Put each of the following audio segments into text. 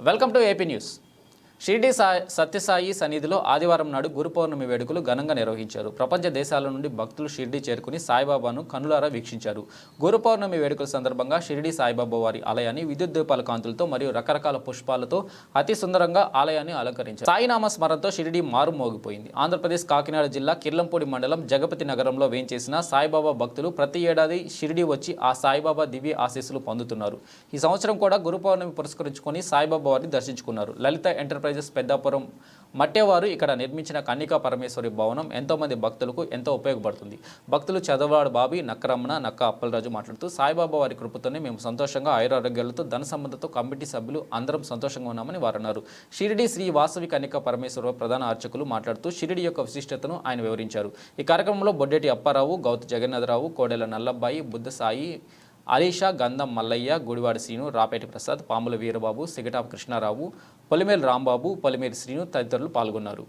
Welcome to AP news Shirdi Sai Sathya Sai సన్నిధిలో ఆదివారం నాడు గురు పౌర్ణమి వేడుకలు ఘనంగా నిర్వహించారు. ప్రపంచ దేశాల నుండి భక్తులు షిరిడి చేరుకుని సాయిబాబాను కనులారా వీక్షించారు. గురు పౌర్ణమి వేడుకల సందర్భంగా షిరిడి సాయిబాబా వారి ఆలయాన్ని విద్యుత్ దీపాల కాంతులతో మరియు రకరకాల పుష్పాలతో అతి సుందరంగా ఆలయాన్ని అలంకరించారు. సాయినామ స్మరణతో షిరిడి మారు మోగిపోయింది ఆంధ్రప్రదేశ్ కాకినాడ జిల్లా కిర్లంపూడి మండలం జగపతి నగరంలో వేయించేసిన సాయిబాబా భక్తులు ప్రతి ఏడాది షిరిడి వచ్చి ఆ సాయిబాబా దివ్య ఆశీస్సులు పొందుతున్నారు. ఈ సంవత్సరం కూడా గురు పౌర్ణమి పురస్కరించుకొని సాయిబాబా వారిని దర్శించుకున్నారు. లలిత ఎంటర్ప్రైజ్ ఎంటర్ప్రైజెస్ పెద్దాపురం మట్టేవారు ఇక్కడ నిర్మించిన కన్నికా పరమేశ్వరి భవనం ఎంతోమంది భక్తులకు ఎంతో ఉపయోగపడుతుంది. భక్తులు చదవాడు బాబి నక్కరమణ నక్క అప్పలరాజు మాట్లాడుతూ సాయిబాబా వారి కృపతోనే మేము సంతోషంగా ఆయురారోగ్యాలతో ధన సంబంధంతో కమిటీ సభ్యులు అందరం సంతోషంగా ఉన్నామని వారు అన్నారు షిరిడి శ్రీ వాసవి కన్నికా పరమేశ్వర ప్రధాన అర్చకులు మాట్లాడుతూ షిరిడి యొక్క విశిష్టతను ఆయన వివరించారు. ఈ కార్యక్రమంలో బొడ్డేటి అప్పారావు గౌతు జగన్నాథరావు కోడెల నల్లబ్బాయి బుద్ధ సాయి అలీషా గంధం మల్లయ్య గుడివాడి శ్రీను రాపేటి ప్రసాద్ పాముల వీరబాబు సిగటాపు కృష్ణారావు పొలిమేలు రాంబాబు పొలిమేరు శ్రీను తదితరులు పాల్గొన్నారు.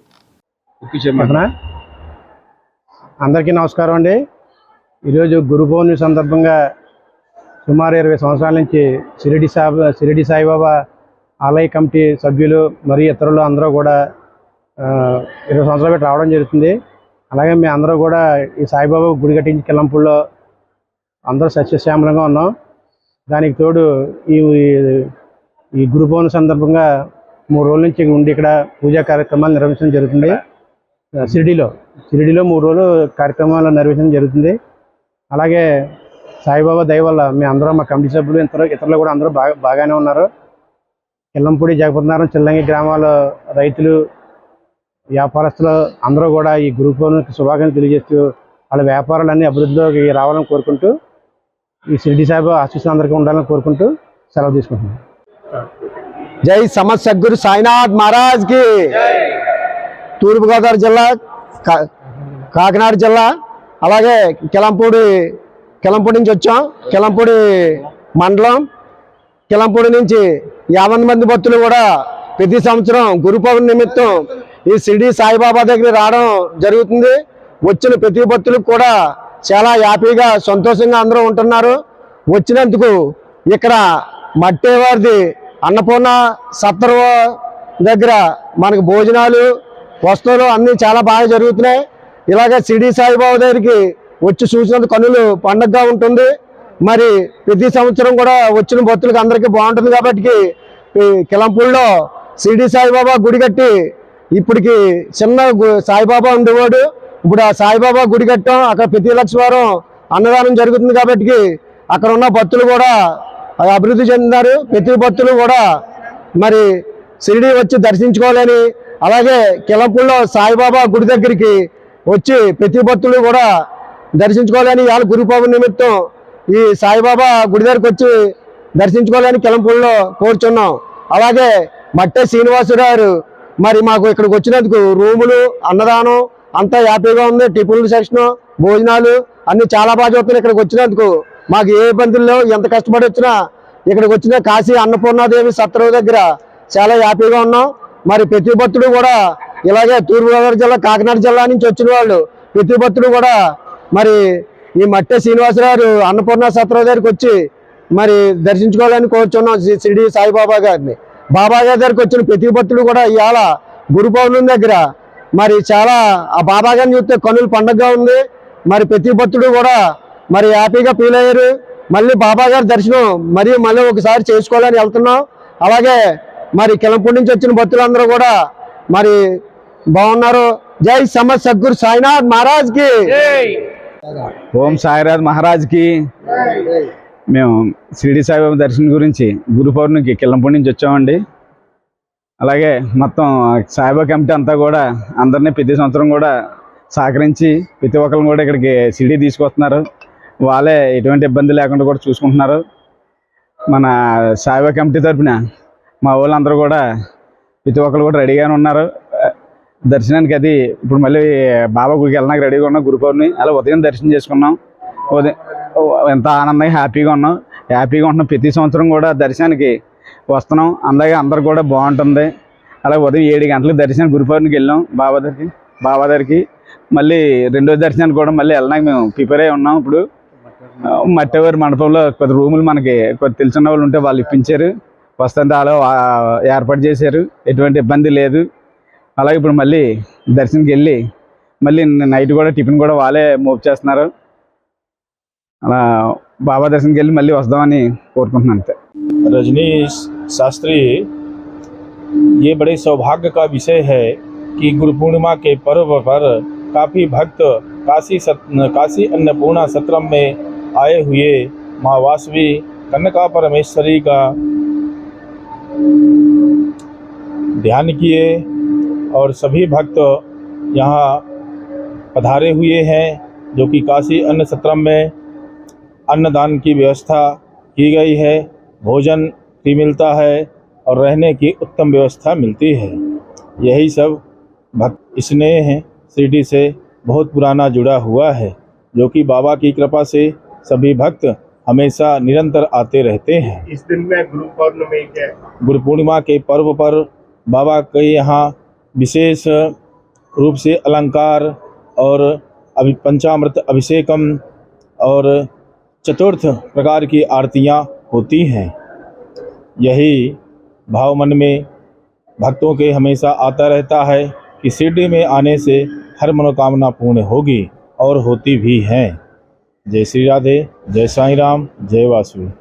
అందరికీ నమస్కారం అండి. ఈరోజు గురు పౌర్ణమి సందర్భంగా సుమారు ఇరవై సంవత్సరాల నుంచి షిరిడి సాబ్ షిరిడి సాయిబాబా ఆలయ కమిటీ సభ్యులు మరియు ఇతరులు అందరూ కూడా ఇరవై సంవత్సరాలు రావడం జరుగుతుంది. అలాగే మేము అందరూ కూడా ఈ సాయిబాబా గుడి కట్టించి కిల్లంపూడిలో అందరూ సస్యశ్యామలంగా ఉన్నాం. దానికి తోడు ఈ ఈ గురు పౌర్ణమి సందర్భంగా మూడు రోజుల నుంచి ఉండి ఇక్కడ పూజా కార్యక్రమాలు నిర్వహించడం జరుగుతుంది. షిరిడిలో. షిరిడిలో మూడు రోజులు కార్యక్రమాలు నిర్వహించడం జరుగుతుంది. అలాగే సాయిబాబా దయ వల్ల మీ అందరం మా కమిటీ సభ్యులు ఇతరులు ఇతరులు కూడా అందరూ బాగా బాగానే ఉన్నారు. కిల్లంపూడి జగపతినారం చిల్లంగి గ్రామాల రైతులు వ్యాపారస్తులు అందరూ కూడా ఈ గురు శుభాకాంక్షలు తెలియజేస్తూ వాళ్ళ వ్యాపారాలన్నీ అభివృద్ధిలోకి రావాలని కోరుకుంటూ ఈ షిరిడి సాయిబాబా ఆశీస్సు అందరికీ ఉండాలని కోరుకుంటూ సెలవు తీసుకుంటున్నాను జై సమత్ సద్గురు సాయినాథ్ మహారాజ్కి. తూర్పుగోదావరి జిల్లా కా- కాకినాడ జిల్లా అలాగే కిలంపూడి కిలంపూడి నుంచి వచ్చాం. కిలంపూడి మండలం కిలంపూడి నుంచి యాభై మంది భక్తులు కూడా ప్రతి సంవత్సరం గురు పౌర్ణమి నిమిత్తం ఈ షిరిడి సాయిబాబా దగ్గర రావడం జరుగుతుంది. వచ్చిన ప్రతి భక్తులకు కూడా చాలా హ్యాపీగా సంతోషంగా అందరూ ఉంటున్నారు. వచ్చినందుకు ఇక్కడ మట్టేవారిది అన్నపూర్ణ సత్తరు దగ్గర మనకు భోజనాలు వస్తువులు అన్నీ చాలా బాగా జరుగుతున్నాయి. ఇలాగే షిరిడి సాయిబాబా దగ్గరికి వచ్చి చూసినందుకు కనులు పండగగా ఉంటుంది. మరి ప్రతి సంవత్సరం కూడా వచ్చిన భక్తులకు అందరికీ బాగుంటుంది కాబట్టి ఈ కిలంపూడిలో షిరిడి సాయిబాబా గుడి కట్టి ఇప్పటికి చిన్న సాయిబాబా ఉండేవాడు. ఇప్పుడు ఆ సాయిబాబా గుడి కట్టాం అక్కడ ప్రతి లక్ష వారం అన్నదానం జరుగుతుంది కాబట్టి అక్కడ ఉన్న భక్తులు కూడా అభివృద్ధి చెందినారు ప్రతి భక్తులు కూడా మరి షిరిడి వచ్చి దర్శించుకోవాలని అలాగే కిలంపుల్లో సాయిబాబా గుడి దగ్గరికి వచ్చి ప్రతి భక్తులు కూడా దర్శించుకోవాలని ఇవాళ గురు నిమిత్తం ఈ సాయిబాబా గుడి దగ్గరికి వచ్చి దర్శించుకోవాలని కిలంపుల్లో కోరుచున్నాం. అలాగే మట్టే శ్రీనివాసు గారు మరి మాకు ఇక్కడికి వచ్చినందుకు రూములు అన్నదానం అంతా హ్యాపీగా ఉంది. టిఫిన్లు సెక్షన్ భోజనాలు అన్ని చాలా బాగా చూస్తున్నాయి ఇక్కడికి వచ్చినందుకు మాకు ఏ ఇబ్బందులు లేవు. ఎంత కష్టపడి వచ్చినా ఇక్కడికి వచ్చిన కాశీ అన్నపూర్ణాదేవి సత్రవు దగ్గర చాలా హ్యాపీగా ఉన్నాం. మరి ప్రతి భక్తుడు కూడా ఇలాగే తూర్పుగోదావరి జిల్లా కాకినాడ జిల్లా నుంచి వచ్చిన వాళ్ళు ప్రతి భక్తుడు కూడా మరి ఈ మట్టె శ్రీనివాసరావు అన్నపూర్ణ సత్రవు దగ్గరికి వచ్చి మరి దర్శించుకోవాలని కోరుచున్నాం శ్రీ షిరిడి సాయిబాబా గారిని. బాబా గారి దగ్గరికి వచ్చిన ప్రతి భక్తుడు కూడా ఇవాళ గురు పౌర్ణమి దగ్గర మరి చాలా ఆ బాబా గారిని చూస్తే కనులు పండగగా ఉంది. మరి ప్రతి భక్తుడు కూడా మరి హ్యాపీగా ఫీల్ అయ్యారు. మళ్ళీ బాబా గారి దర్శనం మరియు మళ్ళీ ఒకసారి చేసుకోవాలని వెళ్తున్నాం. అలాగే మరి కిలంపూడి నుంచి వచ్చిన భక్తులందరూ కూడా మరి బాగున్నారు. జై సమత్ సద్గురు సాయినాథ్ మహారాజ్కి ఓం సాయిరాజ్ మహారాజ్కి. మేము షిరిడి సాయిబాబా దర్శనం గురించి గురు పౌర్ణమికి కిల్లంపూడి నుంచి వచ్చామండి. అలాగే మొత్తం సాయిబాబా కమిటీ అంతా కూడా అందరినీ ప్రతి సంవత్సరం కూడా సహకరించి ప్రతి ఒక్కరిని కూడా ఇక్కడికి సిడీ తీసుకొస్తున్నారు. వాళ్ళే ఎటువంటి ఇబ్బంది లేకుండా కూడా చూసుకుంటున్నారు. మన సాయిబాబా కమిటీ తరఫున మా వాళ్ళందరూ కూడా ప్రతి ఒక్కరు కూడా రెడీగానే ఉన్నారు. దర్శనానికి అది ఇప్పుడు మళ్ళీ బాబా గుడికి వెళ్ళడానికి రెడీగా ఉన్నాం గురుపౌర్ణి అలా ఉదయం దర్శనం చేసుకున్నాం. ఉదయం ఎంత ఆనందంగా హ్యాపీగా ఉన్నాం. హ్యాపీగా ఉంటున్నాం. ప్రతి సంవత్సరం కూడా దర్శనానికి వస్తున్నాం. అలాగే అందరు కూడా బాగుంటుంది. అలాగే ఉదయం ఏడు గంటలకు దర్శనం గురుపౌర్ణికి వెళ్ళాం బాబా దగ్గరికి బాబా దగ్గరికి మళ్ళీ రెండో దర్శనానికి కూడా మళ్ళీ వెళ్ళడానికి మేము ప్రిపేర్ అయి ఉన్నాం. ఇప్పుడు మట్టేవారి మండపంలో కొద్ది రూములు మనకి కొద్ది తెలిసిన వాళ్ళు ఉంటే వాళ్ళు ఇప్పించారు. వసంతాలు వాళ్ళు ఏర్పాటు చేశారు. ఎటువంటి ఇబ్బంది లేదు. అలాగే ఇప్పుడు మళ్ళీ దర్శనంకి వెళ్ళి మళ్ళీ నైట్ కూడా టిఫిన్ కూడా వాళ్ళే మూవ్ చేస్తున్నారు. అలా బాబా దర్శనంకి వెళ్ళి మళ్ళీ వస్తామని కోరుకుంటున్నాను అంతే. रजनीश शास्त्री ये बड़े सौभाग्य का विषय है कि गुरु पूर्णिमा के पर्व पर काफ़ी भक्त काशी सत, काशी अन्नपूर्णा सत्रम में आए हुए माँ वासवी कन्नका परमेश्वरी का ध्यान किए और सभी भक्त यहाँ पधारे हुए हैं जो कि काशी अन्न सत्रम में अन्नदान की व्यवस्था की गई है। भोजन भी मिलता है और रहने की उत्तम व्यवस्था मिलती है। यही सब भक्त स्नेह शिरडी से बहुत पुराना जुड़ा हुआ है जो कि बाबा की कृपा से सभी भक्त हमेशा निरंतर आते रहते हैं। इस दिन में गुरु पौर्णमी के गुरु पूर्णिमा के पर्व पर बाबा के यहाँ विशेष रूप से अलंकार और अभि पंचामृत अभिषेकम और चतुर्थ प्रकार की आरतियाँ होती हैं। यही भाव मन में भक्तों के हमेशा आता रहता है कि शिरडी में आने से हर मनोकामना पूर्ण होगी और होती भी हैं। जय श्री राधे, जय साई राम, जय वासुदेव।